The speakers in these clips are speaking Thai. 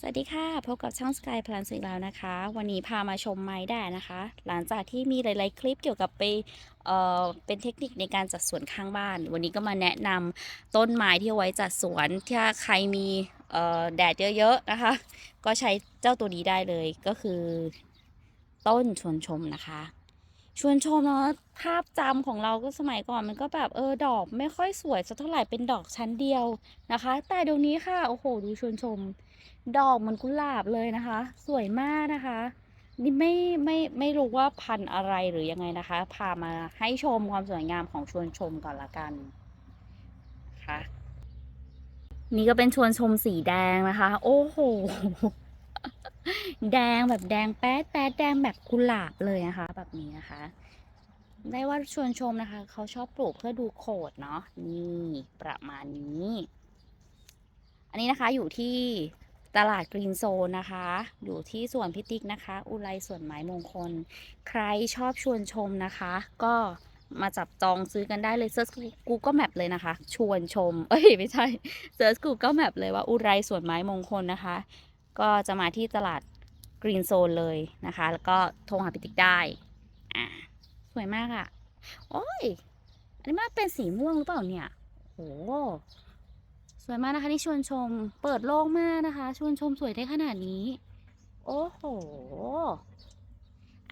สวัสดีค่ะ พบกับช่อง Sky p l a n อีกแล้วนะคะ วันนี้พามาชมไม้แดดนะคะ หลังจากที่มีหลาย ๆ คลิปเกี่ยวกับไปเอ่อเป็นเทคนิคในการจัดสวนข้างบ้าน วันนี้ก็มาแนะนำต้นไม้ที่ไว้จัดสวนถ้าใครมีเอ่อแดดเยอะ ๆ นะคะ ก็ใช้เจ้าตัวนี้ได้เลยก็คือ ต้นชวนชมนะคะ ชวนชมเนาะภาพจำของเราก็สมัยก่อนมันก็แบบเออดอกไม่ค่อยสวยสักเท่าไหร่เป็นดอกชั้นเดียวนะคะ แต่เดี๋ยวนี้ค่ะโอ้โหดูชวนชม ดอกเหมันกุหลาบเลยนะคะ สวยมากนะคะ นี่ไม่ไม่ไม่รู้ว่าพันธุ์อะไรหรือยังไงนะคะ พามาให้ชมความสวยงามของชวนชมก่อนละกันนะคะนี่ก็เป็นชวนชมสีแดงนะคะ โอ้โห แดงแบบแดงแป๊ดแป๊ดแดงแบบกุหลาบเลยนะคะ แบบนี้นะคะ ได้ว่าชวนชมนะคะ เขาชอบปลูกเพื่อดูโขดเนาะนี่ประมาณนี้ อันนี้นะคะอยู่ที่ ตลาดกรีนโซนนะคะ อยู่ที่สวนพิติกนะคะ อุไรสวนไม้มงคล ใครชอบชวนชมนะคะ ก็มาจับจองซื้อกันได้เลยเซิร์ช Google Map เลยนะคะ ชวนชม เอ้ย ไม่ใช่เซิร์ช Google Map เลยว่าอุไรสวนไม้มงคลนะคะ ก็จะมาที่ตลาดกรีนโซนเลยนะคะ แล้วก็โทรหาพิติกได้อ่าสวยมากอะ่ะ โอ้ย อันนี้มันเป็นสีม่วงหรือเปล่าเนี่ยโอ้โห สวยมากนะคะที่ชวนชม เปิดโล่งมากนะคะ ชวนชมสวยได้ขนาดนี้ โอ้โห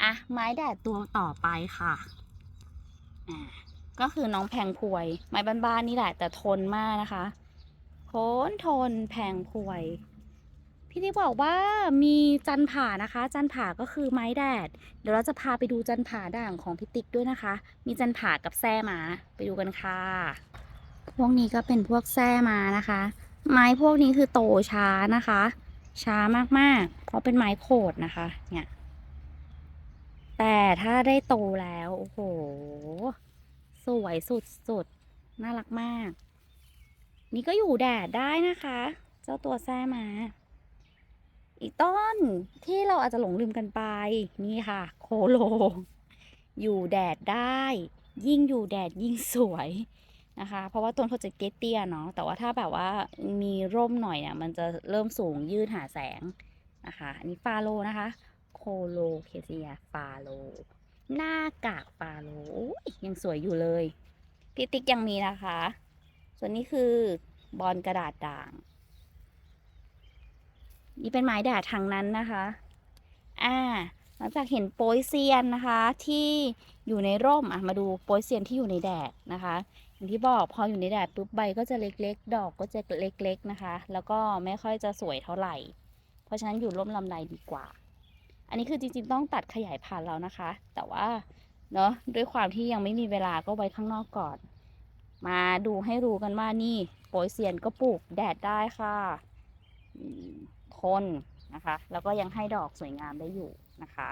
อะ ไม้แดดตัวต่อไปค่ะ อ่า ก็คือน้องแพงพวย ไม้บ้านๆนี่แหละแต่ทนมากนะคะทนทนแพงพวย พี่ที่บอกว่ามีจันผ่านะคะ จันผาก็คือไม้แดด เดี๋ยวเราจะพาไปดูจันผาด่างของพี่ติ๊กด้วยนะคะ มีจันผากับแซ่มา ไปดูกันค่ะ พวกนี้ก็เป็นพวกแส้มานะคะ ไม้พวกนี้คือโตช้านะคะ ช้ามากๆ เพราะเป็นไม้โขดนะคะ เนี่ย แต่ถ้าได้โตแล้ว โอ้โห สวยสุดๆ น่ารักมาก นี่ก็อยู่แดดได้นะคะ เจ้าตัวแส้มา อีกต้นที่เราอาจจะหลงลืมกันไป นี่ค่ะ โคโล อยู่แดดได้ ยิ่งอยู่แดดยิ่งสวย นะคะ เพราะว่าต้นเขาจะเตี้ยๆเนาะแต่ว่าถ้าแบบว่ามีร่มหน่อยเนี่ยมันจะเริ่มสูงยืดหาแสงนะคะอันนี้ฟาโลนะคะโคโลเคเซียฟาโลหน้ากากฟาโลยังสวยอยู่เลยพี่ติ๊กยังมีนะคะ ส่วนนี้คือบอลกระดาษด่าง นี่เป็นไม้แดดทางนั้นนะคะอ่าหลังจากเห็นโปยเซียนนะคะที่อยู่ในร่มอะมาดูโปยเซียนที่อยู่ในแดดนะคะ อย่างที่บอกพออยู่ในแดดปุ๊บใบก็จะเล็กๆ ดอกก็จะเล็ก ๆนะคะ แล้วก็ไม่ค่อยจะสวยเท่าไหร่ เพราะฉะนั้นอยู่ร่มลำไรดีกว่า อันนี้คือจริงๆต้องตัดขยายพันธุ์แล้วนะคะ แต่ว่าเนาะด้วยความที่ยังไม่มีเวลาก็ไว้ข้างนอกก่อน มาดูให้รู้กันว่านี่โปยเซียนก็ปลูกแดดได้ค่ะทนนะคะ แล้วก็ยังให้ดอกสวยงามได้อยู่นะคะ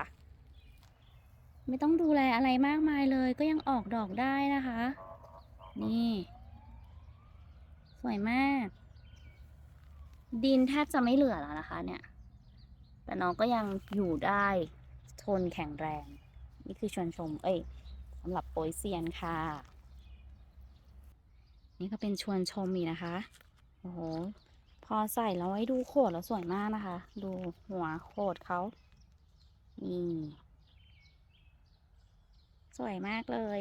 ไม่ต้องดูแลอะไรมากมายเลย ก็ยังออกดอกได้นะคะ นี่ สวยมาก ดินแทบจะไม่เหลือแล้วนะคะ เนี่ย แต่น้องก็ยังอยู่ได้ทนแข็งแรง นี่คือชวนชม เอ้ยสำหรับโปยเซียนค่ะ นี่ก็เป็นชวนชมอีกนะคะ โอ้โห พอใส่แล้วไว้ดูโขดแล้วสวยมากนะคะ ดูหัวโขดเขานี่สวยมากเลย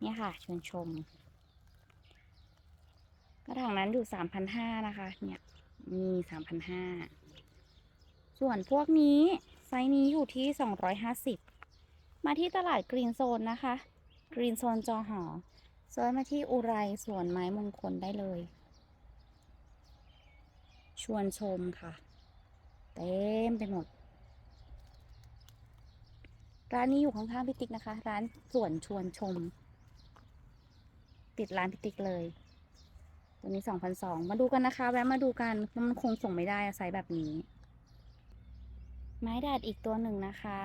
เนี่ยค่ะชวนชม กระถางนั้นอยู่สามพันห้านะคะ เนี่ยมีสามพันห้าส่วนพวกนี้ไซส์นี้อยู่ที่สองร้อยห้าสิบมาที่ตลาดกรีนโซนนะคะ กรีนโซนจอหอเซิร์ชมาที่อุไรสวนไม้มงคลได้เลย ชวนชมค่ะ เต็มไปหมด ร้านนี้อยู่ข้างๆพิติกนะคะ ร้านสวนชวนชม ติดร้านพิติกเลย ตัวนี้สองพันสองมาดูกันนะคะ แวะมาดูกันมันคงส่งไม่ได้อะไซส์แบบนี้ ไม้แดดอีกตัวหนึ่งนะคะ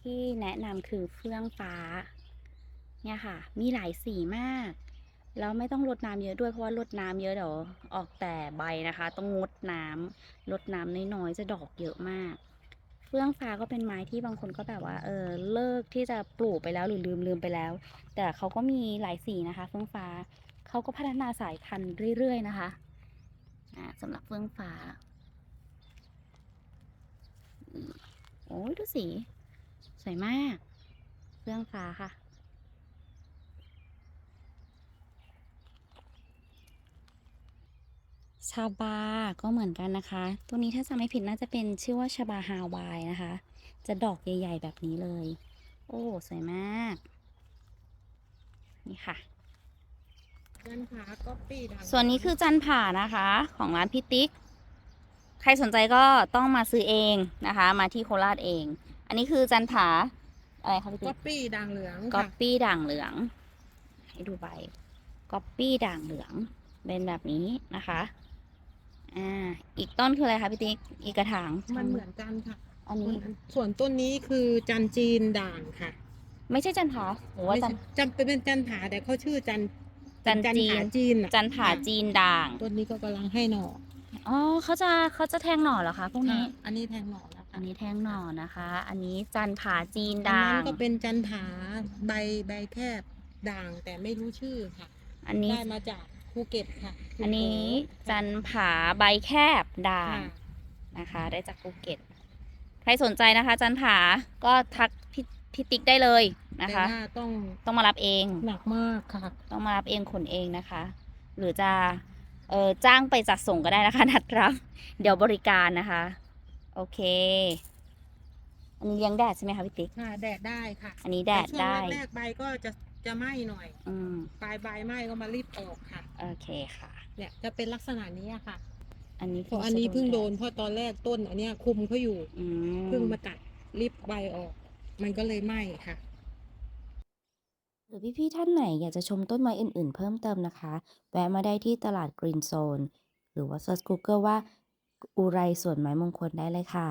ที่แนะนำคือเฟื่องฟ้า เนี่ยค่ะ มีหลายสีมากแล้วไม่ต้องรดน้ำเยอะด้วยเพราะว่ารดน้ำเยอะเดี๋ยวออกแต่ใบนะคะ ต้องงดน้ำรดน้ำน้อยๆจะดอกเยอะมาก เฟื่องฟ้าก็เป็นไม้ที่บางคนก็แบบว่าเออเลิกที่จะปลูกไปแล้วหรือลืมลืมไปแล้ว แต่เขาก็มีหลายสีนะคะ เฟื่องฟ้าเขาก็พัฒนาสายพันธุ์เรื่อยๆนะคะอ่าสำหรับเฟื่องฟ้าโอ้ยดูสี สวยมาก เฟื่องฟ้าค่ะ ชาบาก็เหมือนกันนะคะ ตัวนี้ถ้าจำไม่ผิดน่าจะเป็นชื่อว่าชาบาฮาวายนะคะ จะดอกใหญ่ ๆ แบบนี้เลย โอ้สวยมาก นี่ค่ะจันผาก็ปี้ดังส่วนนี้คือจันผ่านะคะ ของร้านพี่ติ๊ก ใครสนใจก็ต้องมาซื้อเองนะคะ มาที่โคราชเอง อันนี้คือจันผาอะไรคะพี่ก็ติ๊กปี้ดังเหลืองก๊อค่ะปปี้ด่างเหลือง ให้ดูใบก๊อปปี้ด่างเหลืองเป็นแบบนี้นะคะ อ่า อีกต้นคืออะไรคะพี่ติ๊กอีกกระถางมันเหมือนกันค่ะ อันนี้ ส่วนต้นนี้คือจันจีนด่างค่ะ ไม่ใช่จันผาหรือว่าไม่จันใช่จำเป็นจันผาแต่เขาชื่อจันจันจีนผาจีนอะจันผาจีนด่าง ต้นนี้ก็กำลังให้หน่อ อ๋อเขาจะเขาจะแทงหน่อเหรอคะพวกนี้ค่ะอันนี้แทงหน่อแล้วค่ะอันนี้แทงหน่อนะคะ อันนี้จันผาจีนอันด่านั้งนก็เป็นจันผาใบใบแคบด่างแต่ไม่รู้ชื่อค่ะ อันนี้ได้มาจาก ภูเก็ตค่ะอันนี้จันผาใบแคบด่างค่ะนะคะ ได้จากภูเก็ต ใครสนใจนะคะ จันผาก็ทักพี่พี่ติ๊กได้เลยนะคะแต่ว่าต้องต้องมารับเองหนักมากค่ะ ต้องมารับเองขนเองนะคะ หรือจะเออจ้างไปจัดส่งก็ได้นะคะ นัดรับ เดี๋ยวบริการนะคะ โอเค อันนี้เลี้ยงแดดใช่ไหมคะพี่ติ๊กค่ะแดดได้ค่ะ อันนี้แดดต่ช่วงได้แรกๆใบก็จะ จะไหม้หน่อยอืมปลายใบไหม้ก็มารีบออกค่ะ โอเคค่ะ เนี่ยจะเป็นลักษณะนี้อะค่ะอันนี้เพราะอันนี้เพิ่งโดนเพราะตอนแรกต้น อันเนี้ยคุมเขาอยู่อืมเพิ่งมาตัดรีบใบออก มันก็เลยไหม้ค่ะ หรือพี่ๆท่านไหนอยากจะชมต้นไม้อื่นๆ เพิ่มเติมนะคะ แวะมาได้ที่ตลาดกรีนโซน หรือว่า Search Google ว่า อุไรสวนไม้มงคลได้เลยค่ะ